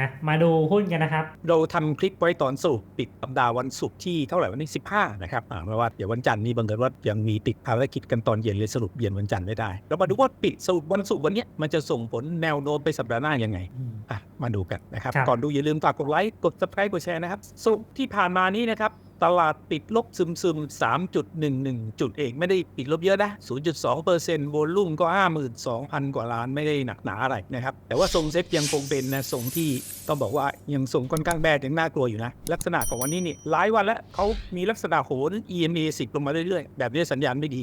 อะมาดูหุ้นกันนะครับ เราทำคลิปไว้ตอนสรุปปิดสัปดาห์วันศุกร์ที่เท่าไหร่วันนี้15 นะครับอ่าเพราะว่าเดี๋ยววันจันทร์นี่บังเอิญว่ายังมีติดภารกิจกันตอนเย็นเลยสรุปเย็นวันจันทร์ไม่ได้เรามาดูว่าปิดสรุปวันศุกร์วันเนี้ยมันจะส่งผลแนวโน้มไปสัปดาห์หน้ายังไงอะมาดูกันนะครับครับก่อนดูอย่าลืมฝากกดไลค์กด subscribe กดแชร์นะครับสุกร์ที่ผ่านมานี้นะครับ ตลาดปิดลบซึมซึม3.11 จุดเองไม่ได้ปิดลบเยอะนะ 0.2เปอร์เซ็นต์โวลุ่มก็ 52,000 กว่าล้านไม่ได้หนักหนาอะไรนะครับ แต่ว่าทรงเซ็ตยังคงเป็นนะทรงที่ต้องบอกว่ายังทรงค่อนข้างแบดยังน่ากลัวอยู่นะ ลักษณะของวันนี้นี่หลายวันแล้วเขามีลักษณะโหน EMA 10 ลงมาเรื่อยๆ แบบนี้สัญญาณไม่ดี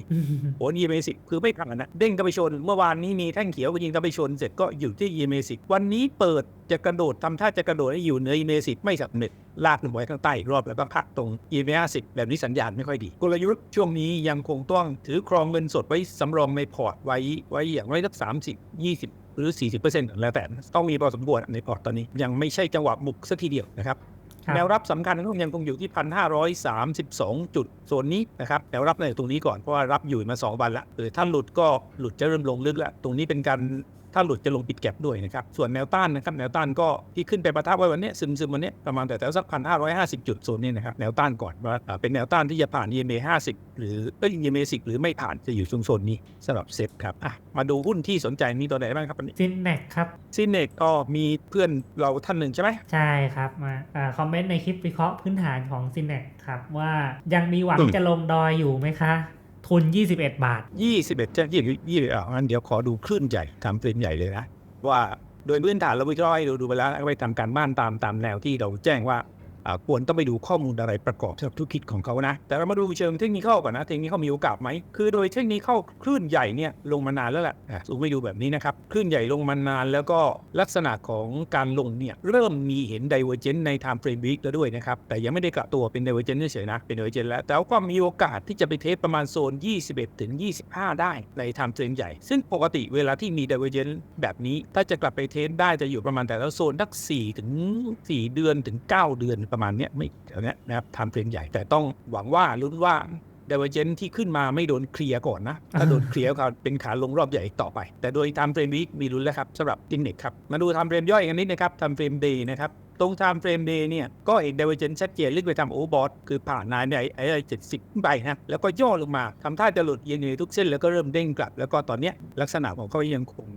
โหน EMA 10 คือไม่ผ่านนะเด้งกลับไปชน เมื่อวานนี้มีแท่งเขียวไปยิงกลับไปชนเสร็จก็อยู่ที่ EMA 10 วันนี้เปิดจะกระโดดทำท่าจะกระโดดให้อยู่เหนือ EMA 10ไม่สำเร็จลากลงไปข้างใต้อีกรอบแล้วก็พักตรง EMA 10แบบนี้สัญญาณไม่ค่อยดี กลยุทธ์ช่วงนี้ยังคงต้องถือครองเงินสดไว้สำรองในพอร์ตไว้ไว้อย่างไรสัก30 20หรือ 40%แล้วแต่ต้องมีพอสมควรในพอร์ตตอนนี้ ยังไม่ใช่จังหวะบุกสักทีเดียวนะครับครับแนวรับสำคัญก็ยังคงอยู่ที่1,532จุดโซนนี้นะครับแนวรับในตรงนี้ก่อนเพราะว่ารับอยู่มา 2 วันละเออถ้าหลุดก็หลุดจะเริ่มลงลึกแล้วตรงนี้เป็นการ ถ้าหลุดจะลงปิดแก็บด้วยนะครับ ส่วนแนวต้านนะครับแนวต้านก็ที่ขึ้นไปประทับไว้วันเนี้ยซึมซึมๆวันเนี้ยประมาณแต่แถวสัก1,550จุดโซนนี้นะครับแนวต้านก่อนว่าอ่าเป็นแนวต้านที่จะผ่าน EMA 50 หรือเอ้ย EMA 10 หรือไม่ผ่านจะอยู่ตรงโซนนี้สำหรับเซ็ตครับอะมาดูหุ้นที่สนใจมีตัวไหนบ้างครับวันนี้ซินเน็กครับซินเนกก็มีเพื่อนเราท่านหนึ่งใช่ไหมใช่ครับมาอ่าคอมเมนต์ในคลิปวิเคราะห์พื้นฐานของซินเน็กครับว่ายังมีหวังอืมจะลงดอยอยู่ไหมคะ ทุน 21 บาท 21จะยี่ยี่อะงั้นเดี๋ยวขอดูคลื่นใหญ่ทำเฟรมใหญ่เลยนะ ว่าโดยพื้นฐานเราวิเคราะห์ให้ดูดูไปแล้วไปทำการบ้านตามตามแนวที่เราแจ้งว่า ควรต้องไปดูข้อมูลอะไรประกอบสำหรับธุรกิจของเขานะ แต่เรามาดูเชิงเทคนิคเขาก่อนนะเทคนิคเขามีโอกาสไหมคือโดยเทคนิคเข้าคลื่นใหญ่เนี่ยลงมานานแล้วแหละอะซูมไปดูแบบนี้นะครับคลื่นใหญ่ลงมานานแล้วก็ลักษณะของการลงเนี่ยเริ่มมีเห็น divergence ใน time frame week แล้วด้วยนะครับแต่ยังไม่ได้กลับตัวเป็น divergence เฉยๆนะเป็น divergence แล้วแต่ว่ามีโอกาสที่จะไปเทสประมาณโซน 21 ถึง 25 ได้ใน time frame ใหญ่ ซึ่งปกติเวลาที่มี divergence แบบนี้ ถ้าจะกลับไปเทสได้จะอยู่ประมาณแต่ละโซนทัก4ถึง 4 เดือนถึง 9 เดือนประมาณเนี้ยไม่แถวเนี้ยนะครับ time frame ใหญ่แต่ต้องหวังว่าลุ้นว่า d i v e r g e n ที่ขึ้นมาไม่โดนเคลียร์ก่อนนะ ถ้าโดนเคลียร์ก็เป็นขาลงรอบใหญ่ต่อไป แต่โดย time frame week มีลุ้นแล้วครับสำหรับดินเน็กครับ มาดู time frame ย่อยกันนิดนะครับ time frame day นะครับ ตรง time frame day เนี่ย ก็เห็น divergence ชัดเจนลึกไปทำ overbought คือผ่านนายในไอ้เจ็ดสิบไปนะ แล้วก็ย่อลงมาทำท่าจะหลุดเย็นทุกเส้นแล้วก็เริ่มเด้งกลับ แล้วก็ตอนนี้ลักษณะของเขายังคง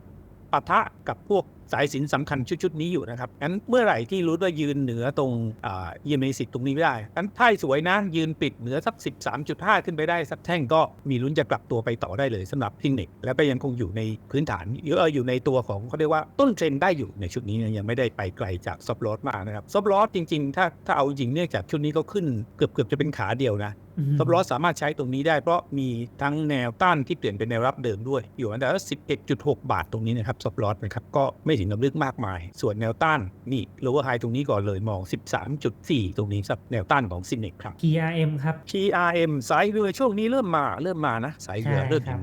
ปะทะกับพวก สายสินสำคัญชุดๆนี้อยู่นะครับงั้นเมื่อไหร่ที่รู้ว่ายืนเหนือตรงอ่า EMA 10ตรงนี้ไม่ได้งั้นถ้าสวยนะ ยืนปิดเหนือสัก 13.5 ขึ้นไปได้สักแท่งก็มีลุ้นจะกลับตัวไปต่อได้เลยสำหรับพิงเน็กแล้วก็ยังคงอยู่ในพื้นฐานเยอะอยู่ในตัวของเขาเรียกว่าต้นเทรนด์ได้อยู่ในชุดนี้นะยังไม่ได้ไปไกลจากซอฟลอสมากนะครับซอฟลอสจริงๆ ถ้าถ้าเอาจริงเนื่องจากชุดนี้ก็ขึ้นเกือบเกือบจะเป็นขาเดียวนะซับลอสสามารถใช้ตรงนี้ได้เพราะมีทั้งแนวต้านที่เปลี่ยนเป็นแนวรับเดิมด้วย อยู่อันดับ11.6 บาทตรงนี้นะครับซับลอสนะครับก็ไม่ถึงกับลึกมากมาย ส่วนแนวต้านนี่ lower high ตรงนี้ก่อนเลยมอง 13.4 ตรงนี้ครับแนวต้านของซินเนกครับ PRM ครับ PRM สายเรือช่วงนี้เริ่มมาเริ่มมานะสายเรือใช่เริ่มครั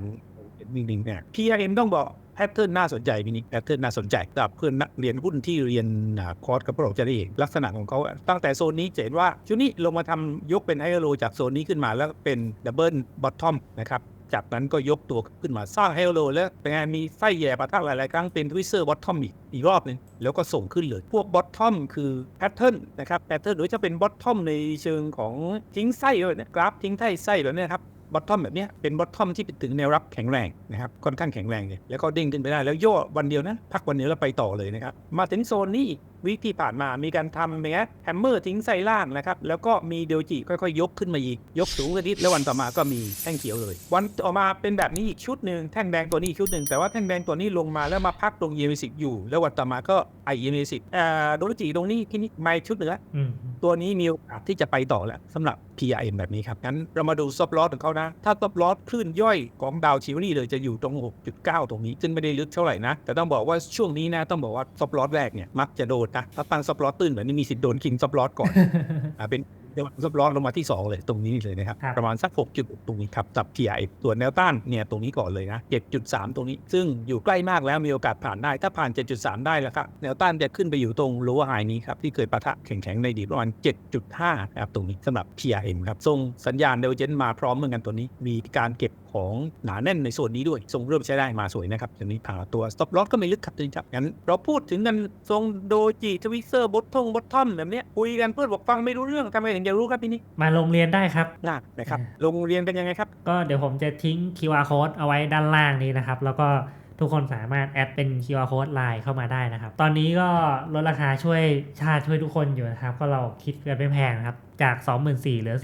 เห็บนนิ่งๆเนี่ย PRM ต้องบอกแพทเทิร์นน่าสนใจมินิแพทเทิร์นน่าสนใจสำหรับเพื่อนนักเรียนหุ้นที่เรียนอ่าคอร์สกับพวกเราจะได้เห็นลักษณะของเขาตั้งแต่โซนนี้จะเห็นว่าชุดนี้ลงมาทำยกเป็นไฮโลจากโซนนี้ขึ้นมาแล้วเป็นดับเบิลบอททอมนะครับ จากนั้นก็ยกตัวขึ้นมาสร้างไฮลโลแล้วเป็นไงมีไส้แย่ปะทะหลายๆครั้งเป็นทวิสเซอร์บอททอมอีกอีกรอบหนึงแล้วก็ส่งขึ้นเลย พวกบอททอมคือแพทเทิร์นนะครับแพทเทิร์นหรือจะเป็นบอททอมในเชิงของทิ้งไส้เลยนะกราฟทิ้งไส้ไส้แบบนี้ครับบอททอมแบบนี้เป็นบอททอมที่ไปถึงแนวรับแข็งแรงนะครับค่อนข้างแข็งแรงเลยแล้วก็เด้งขึ้นไปได้แล้วย่อวันเดียวนะพักวันเดียวแล้วไปต่อเลยนะครับมาถึงโซนนี้วิกที่ผ่านมามีการทำอย่างเงี้ยแฮมเมอร์ทิ้งไส้ล่างนะครับแล้วก็มีเดลจิค่อยๆ ยกขึ้นมาอีก ยกสูงขึ้นนิดแล้ววันต่อมาก็มีแท่งเขียวเลย วันต่อมาเป็นแบบนี้อีกชุดหนึ่งแท่งแดงตัวนี้อีกชุดหนึ่งแต่ว่าแท่งแดงตัวนี้ลงมาแล้วมาพักตรงเยมิสิกอยู่ แล้ววันต่อมาก็ไอเยมิสิกอ่าโดลจิตรงนี้ที่นี่ไม่ชุดหนึ่งละอืมตัวนี้มีโอกาสที่จะไปต่อแล้วสำหรับ PRM แบบนี้ครับงั้นเรามาดูซับลอสของเขานะ ถ้าซับลอสคลื่นย่อยของดาวชิวรี่เลยจะอยู่ตรง 6.9 ตรงนี้ซึ่งไม่ได้ลึกเท่าไหร่นะแต่ต้องบอกว่าช่วงนี้นะต้องบอกว่าซับลอสแรกเนี่ยมักจะโดนนะถ้าตั้งซับลอสตื้นแบบนี้มีสิทธิ์โดนคิงซับลอสก่อนอ่าเป็นเดี๋ยวซับลอสลงมาที่ 2 เลยตรงนี้เลยนะครับครับ ประมาณสัก6จุดตรงนี้ครับจับ PRM ส่วนแนวต้านเนี่ยตรงนี้ก่อนเลยนะ7.3 ตรงนี้ ซึ่งอยู่ใกล้มากแล้วมีโอกาสผ่านได้ ถ้าผ่าน 7.3 ได้แล้วครับแนวต้านจะขึ้นไปอยู่ตรง lower high นี้ครับที่เคยปะทะแข็งๆในดีประมาณ 7.5 นะครับตรงนี้สำหรับ PRM ครับส่งสัญญาณเดลเจนมาพร้อมเหมือนกันตัวนี้ มีการเก็บของหนาแน่นในโซนนี้ด้วย ทรงเริ่มใช้ได้มาสวยนะครับตอนนี้ผ่าตัว stop loss ก็ไม่ลึกครับจริงครับงั้นเราพูดถึงกันทรงโดจิทวิเซอร์บอททงบอททอมแบบเนี้ยคุยกันเพื่อนบอกฟังไม่รู้เรื่องทำไมถึงจะรู้ครับพี่นี่มาโรงเรียนได้ครับน่านะครับอ่าโรงเรียนเป็นยังไงครับ ก็เดี๋ยวผมจะทิ้ง QR code เอาไว้ด้านล่างนี้นะครับแล้วก็ทุกคนสามารถแอดเป็น QR code ไลน์เข้ามาได้นะครับ ตอนนี้ก็ลดราคาช่วยชาติช่วยทุกคนอยู่นะครับ ก็เราคิดกันไม่แพงนะครับ จาก 24,000เหลือ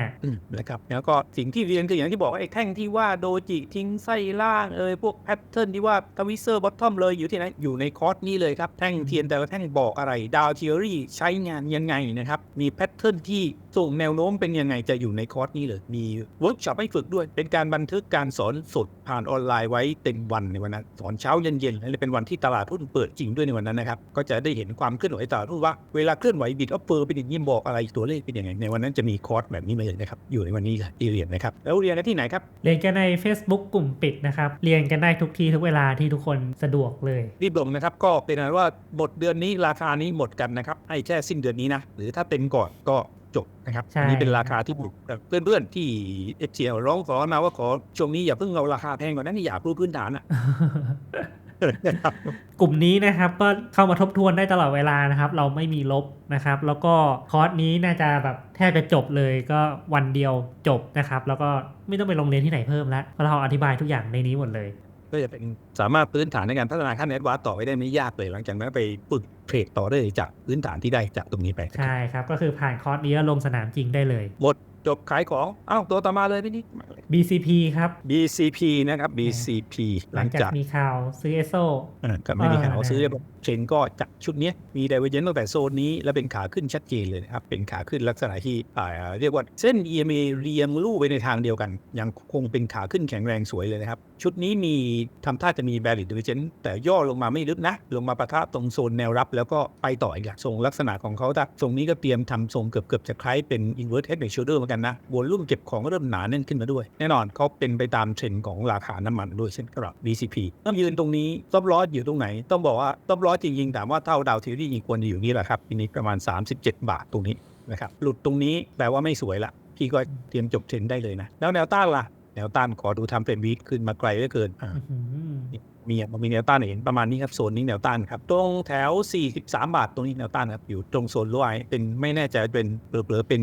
4,500นะครับแล้วก็สิ่งที่เรียนคืออย่างที่บอกว่าไอ้แท่งที่ว่าโดจิทิ้งไส้ล่างเอยพวกแพทเทิร์นที่ว่าทวิเซอร์บอททอมเลยอยู่ที่ไหนอยู่ในคอร์สนี้เลยครับ แท่งเทียนแต่ละแท่งบอกอะไรดาวเทอรี่ใช้งานยังไงนะครับ มีแพทเทิร์นที่ส่งแนวโน้มเป็นยังไงจะอยู่ในคอร์สนี้เลย มีเวิร์กช็อปให้ฝึกด้วย เป็นการบันทึกการสอนสดผ่านออนไลน์ไว้เต็มวันในวันนั้นสอนเช้าเย็นๆและเป็นวันที่ตลาดหุ้นเปิดจริงด้วยในวันนั้นนะครับก็จะได้เห็นความเคลื่อนไหวตลาดหุ้นว่าเวลาเคลื่อนไหวบิดอัพเปอร์เป็นอย่างนี้บอกอะไรตัวเลขเป็นยังไงในวันนั้นจะมีคอร์สแบบนี้มาเลยนะครับ อยู่ในวันนี้เลยที่เรียนนะครับ แล้วเรียนได้ที่ไหนครับ เรียนกันใน Facebook กลุ่มปิดนะครับ เรียนกันได้ทุกที่ทุกเวลาที่ทุกคนสะดวกเลยรีบลงนะครับ ก็เป็นอันว่าหมดเดือนนี้ราคานี้หมดกันนะครับให้แค่สิ้นเดือนนี้นะหรือถ้าเต็มก่อนก็จบนะครับใช่อันนี้เป็นราคาที่ถูกแต่เพื่อนๆที่เอฟเร้องขอมาว่าขอช่วงนี้อย่าเพิ่งเอาราคาแพงกว่านั้นนี่อยากรู้พื้นฐานอะ นะครับกลุ่มนี้นะครับก็เข้ามาทบทวนได้ตลอดเวลานะครับ เราไม่มีลบนะครับ แล้วก็คอร์สนี้น่าจะแบบแทบจะจบเลยก็วันเดียวจบนะครับ แล้วก็ไม่ต้องไปโรงเรียนที่ไหนเพิ่มแล้วเพราะเราอธิบายทุกอย่างในนี้หมดเลยก็จะเป็นสามารถพื้นฐานในการพัฒนาขั้นแอดวานซ์ต่อไปได้ไม่ยากเลย หลังจากนั้นไปฝึกเทรดต่อได้เลยจากพื้นฐานที่ได้จากตรงนี้ไปนะครับใช่ครับ ก็คือผ่านคอร์สนี้แล้วลงสนามจริงได้เลยหมด จบขายของอ้าวตัวต่อมาเลยพี่นิด BCP ครับ BCP นะครับ BCP หหลัลังงจากจากมีข่าวซื้อเอสโซเออก็ไม่มีข่าวอ่าซื้อเรียบร้อยเทรนด์ก็จากชุดเนี้ยมี d i v e r g e n c e ตั้งแต่โซนนี้ แล้วเป็นขาขึ้นชัดเจนเลยนะครับ เป็นขาขึ้นลักษณะที่อ่าเรียกว่าเส้น EMA เรียงลู่ไปในทางเดียวกัน ยังคงเป็นขาขึ้นแข็งแรงสวยเลยนะครับชุดนี้มีทำท่าจะมี bearish divergence แต่ย่อลงมาไม่ลึกนะ ลงมาปะทะตรงโซนแนวรับ แล้วก็ไปต่ออีกทรงลักษณะของเขาถ้าทรงนี้ก็เตรียมทำทรงเกือบเกือบๆจะคล้ายเป็น inverse head and shoulder เหมือนกันนะวอลลุ่มเก็บของก็เริ่มหนาแน่นขึ้นมาด้วย แน่นอนเขาเป็นไปตามเทรนด์ของราคาน้ำมันด้วยเช่นกับ BCP ต้องยืนตรงนี้ซับลอสอยู่ตรงไหน ต้องบอกว่าซับลอสจริงๆถามว่าเท่าดาวเทียรีจริงควรจะอยู่นี่แหละครับทีนี้ประมาณ 37 บาทตรงนี้นะครับหลุดตรงนี้แปลว่าไม่สวยละพี่ก็เตรียมจบเทรนได้เลยนะแล้วแนวต้านล่ะ แนวต้านขอดูทำเป็นวีคขึ้นมาไกลเหลือเกิน มีอะมันมีแนวต้านเห็นประมาณนี้ครับโซนนี้แนวต้านครับตรงแถว 43 บาทตรงนี้แนวต้านครับอยู่ตรงโซนรวยเป็นไม่แน่ใจเป็นเปลือๆเป็น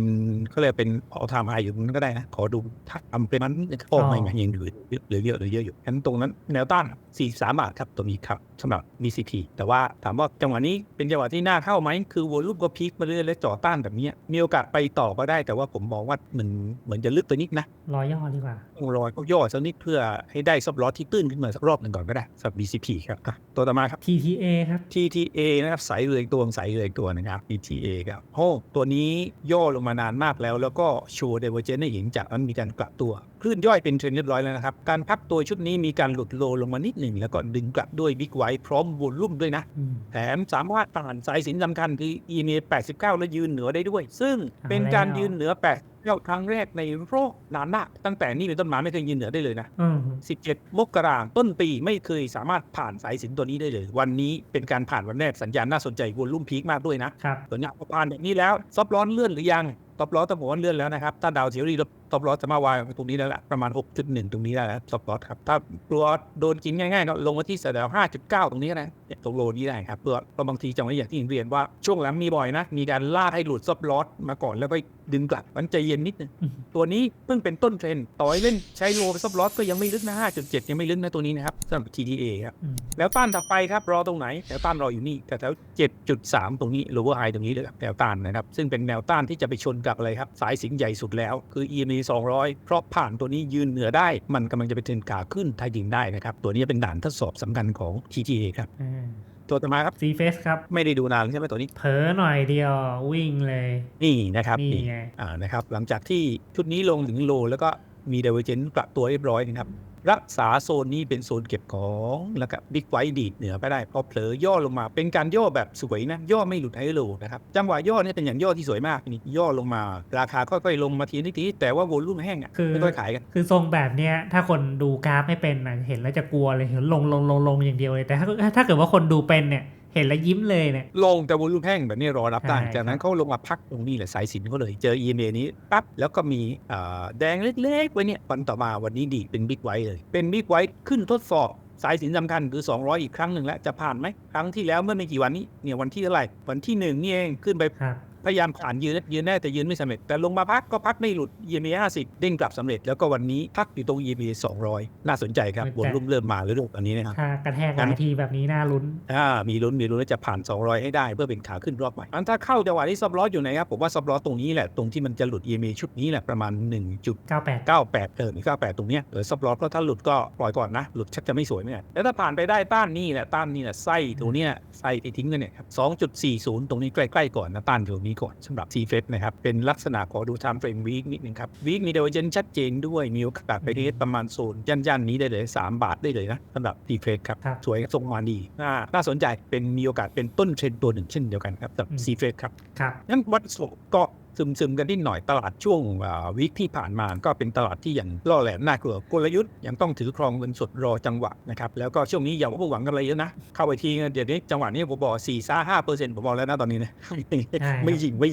เขาเรียกเป็นออทามไฮอยู่ตรงนั้นก็ได้นะขอดูถ้าทำเป็นมันโอ้ไม่ไม่ยังอยู่เหลือเยอะเหลือเยอะอยู่งั้นตรงนั้นแนวต้าน 43 บาทครับตรงนี้ครับสำหรับ BCP แต่ว่าถามว่าจังหวะนี้เป็นจังหวะที่น่าเข้าไหมคือวอลุ่มก็พีคมาเรื่อยๆและจ่อต้านแบบเนี้ยมีโอกาสไปต่อก็ได้ แต่ว่าผมมองว่ามันเหมือนจะลึกไปนิดนะรอย่อดีกว่าต้องรอเขาย่อสักนิดเพื่อให้ได้ซับลอสที่ตื้นขึ้นมาสักรอบหนึ่งก่อนก็ได้สำหรับ BCP ครับอะตัวต่อมาครับ TTA ครับ TTA นะครับสายเรืออีกตัวสายเรืออีกตัวนะครับ TTA ครับโอ้ตัวนี้ย่อลงมานานมากแล้ว แล้วก็โชว์ divergence ให้เห็นจากนั้นมีการกลับตัว คลื่นย่อยเป็นเทรนด์เรียบร้อยแล้วนะครับ การพักตัวชุดนี้มีการหลุดโลลงมานิดหนึ่งแล้วก็ดึงกลับด้วยบิ๊กไวท์พร้อมวอลลุ่มด้วยนะอืมแถมสามารถผ่านสายสินสำคัญคือ EMA 89 และยืนเหนือได้ด้วย ซึ่งเป็นการเอาแล้วยืนเหนือ8ครั้งแรกในโลกนานมากตั้งแต่นี่เป็นต้นมาไม่เคยยืนเหนือได้เลยนะอืม17 มกราคมต้นปีไม่เคยสามารถผ่านสายสินตัวนี้ได้เลย วันนี้เป็นการผ่านวันแรกสัญญาณน่าสนใจวอลลุ่มพีคมากด้วยนะครับตัวเนี้ยพอผ่านแบบนี้แล้ว ซอฟร้อนเลื่อนหรือยังซอฟร้อนต้องบอกว่าเลื่อนแล้วนะครับ ถ้าดาวเทียรี่ซอฟร้อนจะมาวางตรงนี้แล้วแหละประมาณ 6.1 ตรงนี้ได้แล้วซอฟร้อนครับ ถ้ากลัวโดนกินง่ายๆก็ลงมาที่แถว5.9 ตรงนี้ก็ได้เนี่ยตรงโลนี้ได้ครับเพื่อเพราะบางทีจังหวะอย่างที่เรียนว่าช่วงหลังมีบ่อยนะ มีการลาดให้หลุดซอฟร้อนมาก่อนแล้วก็ดึงกลับมันใจเย็นนิดนึงอืมตัวนี้เพิ่งเป็นต้นเทรนด์ต่อให้เล่นใช้โลไปซับลอสก็ยังไม่ลึกนะ 5.7 ยังไม่ลึกนะตัวนี้นะครับสำหรับ TTA ครับอืมแล้วต้านถัดไปครับรอตรงไหนแถวต้านรออยู่นี่แต่แถว7.3 ตรงนี้ lower high ตรงนี้เลยครับแนวต้านนะครับซึ่งเป็นแนวต้านที่จะไปชนกับอะไรครับ สายสิงใหญ่สุดแล้ว คือ EMA 200 เพราะผ่านตัวนี้ยืนเหนือได้ มันกำลังจะไปเทรนขาขึ้นไทยดินได้นะครับ ตัวนี้เป็นด่านทดสอบสำคัญของ TTA ครับอ่าตัวต่อมาครับซีเฟสครับ ไม่ได้ดูนานใช่ไหมตัวนี้ เผลอหน่อยเดียววิ่งเลย นี่นะครับ นี่ไงอ่านะครับ หลังจากที่ชุดนี้ลงถึงโลแล้วก็มี d i v e r g e n c e กลับตัวเรียบร้อยนะครับ รักษาโซนนี้เป็นโซนเก็บของแล้วก็บิ๊กไวดีดเหนือไปได้พอเผลอย่อลงมา เป็นการย่อแบบสวยนะ ย่อไม่หลุดไฮโลนะครับจังหวะย่อเนี่ยเป็นอย่างย่อที่สวยมากนี่ย่อลงมา ราคาค่อยๆลงมาทีนิดทีแต่ว่าโวลุ่มแห้งอะคือไม่ค่อยขายกัน คือทรงแบบเนี้ยถ้าคนดูกราฟไม่เป็นนะเห็นแล้วจะกลัวเลยเห็นลงลงลงลงอย่างเดียวเลยแต่ถ้าถ้าเกิดว่าคนดูเป็นเนี่ย เห็นแล้วยิ้มเลยเนี่ยลงแต่วอลุ่มแห้งแบบนี้รอรับได้ใช่จากนั้นเขาลงมาพักตรงนี้แหละสายสินเขาเลยเจอ EMA นี้ปั๊บแล้วก็มีอ่าแดงเล็กๆไว้เนี่ยวันต่อมาวันนี้ดีดเป็นบิ๊กไวท์เลย เป็นบิ๊กไวท์ขึ้นทดสอบสายสินสำคัญคือ 200 อีกครั้งหนึ่งแล้ว จะผ่านไหม ครั้งที่แล้วเมื่อไม่กี่วันนี้เนี่ยวันที่เท่าไหร่วันที่หนึ่งนี่เองขึ้นไปครับ พยายามผ่านยืนยืนแน่แต่ยืนไม่สำเร็จ แต่ลงมาพักก็พักไม่หลุด EMA 50เด้งกลับสำเร็จ แล้วก็วันนี้พักอยู่ตรง EMA 200 น่าสนใจครับบนรุ่มเริ่มมาแล้วลูกอันนี้นะครับถ้ากระแทกหลายทีแบบนี้น่าลุ้นอ่ามีลุ้นมีลุ้นว่าจะผ่าน 200 ให้ได้เพื่อเป็นขาขึ้นรอบใหม่อันถ้าเข้าจังหวะที่ซับล้ออยู่ไหนครับผมว่าซับล้อตรงนี้แหละตรงที่มันจะหลุด EMA ชุดนี้แหละประมาณ 1.98 98เออ98 ตรงเนี้ยเออซับล้อก็ถ้าหลุดก็ปล่อยก่อนนะหลุดชักจะไม่สวยไม่ได้แล้วถ้าผ่านไปได้ต้านนี่แหละต้านนี่แหละไส้ตรงเนี้ยไส้ที่ทิ้งกันเนี่ยครับ2.40 ตรงนี้ใกล้ๆก่อนนะต้านตรงนี้ก่อนสำหรับ c f e นะครับ เป็นลักษณะขอดู time frame week นิดนึงครับ week มีเดเวอเจนชัดเจนด้วย มีโอกาสไปเทสประมาณโซนย่านๆนี้ได้เลย 3 บาทได้เลยนะสำหรับ c f e ครับครับ สวยทรงมาดีน่าน่าสนใจเป็นมีโอกาสเป็นต้นเทรนด์ตัวหนึ่งเช่นเดียวกันครับสำหรับอืม c f e ครับครับงั้นวัดโศกก็ ซึมซึมๆกันนิดหน่อยตลาดช่วงวิกที่ผ่านมาก็เป็นตลาดที่ยังล่อแหลมน่ากลัวกลยุทธ์ยังต้องถือครองเงินสดรอจังหวะนะครับแล้วก็ช่วงนี้อย่าว่าหวังกันอะไรเยอะนะ เข้าไปทีเดี๋ยวนี้จังหวะนี้ผมบอกสี่ซ่าห้าเปอร์เซ็นต์ผมบอกแล้วนะตอนนี้นะครับไม่จริงไม่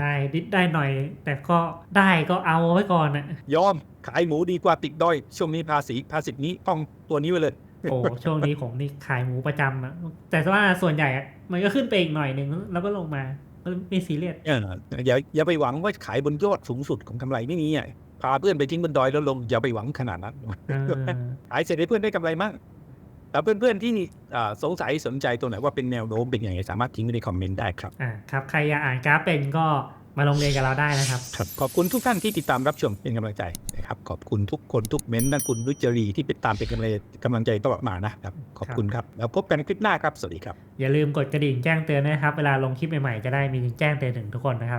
ได้ดิดได้หน่อย แต่ก็ได้ก็เอาไว้ก่อนอะยอมขายหมูดีกว่าติดด้อย ช่วงนี้ภาษีภาษีนี้ต้องตัวนี้ไว้เลยโอ้ช่วงนี้ผมนี่ขายหมูประจำอะแต่ว่าส่วนใหญ่อะมันก็ขึ้นไปอีกหน่อยหนึ่งแล้วก็ลงมาก็ ไม่ซีเรียสเอออย่าอย่าไปหวังว่าขายบนยอดสูงสุดของกำไรไม่มีอะพาเพื่อนไปทิ้งบนดอยแล้วลงอย่าไปหวังขนาดนั้นเออขายเสร็จให้เพื่อนได้กำไรมากแต่เพื่อนๆที่อ่าสงสัยสนใจตัวไหนว่าเป็นแนวโน้มเป็นยังไงสามารถทิ้งไว้ในคอมเมนต์ได้ครับอ่าครับใครอยากอ่านกราฟเป็นก็มาลงเรียนกับเราได้นะครับครับขอบคุณทุกท่านที่ติดตามรับชมเป็นกำลังใจ นะครับ ขอบคุณทุกคนทุกเม้นต์นั่นคุณรุจรีที่ติดตามเป็นกำลังใจกำลังใจตลอดมานะครับ ขอบคุณครับ แล้วพบกันคลิปหน้าครับ สวัสดีครับ อย่าลืมกดกระดิ่งแจ้งเตือนนะครับ เวลาลงคลิปใหม่ๆ จะได้มีแจ้งเตือนถึงทุกคนนะครับ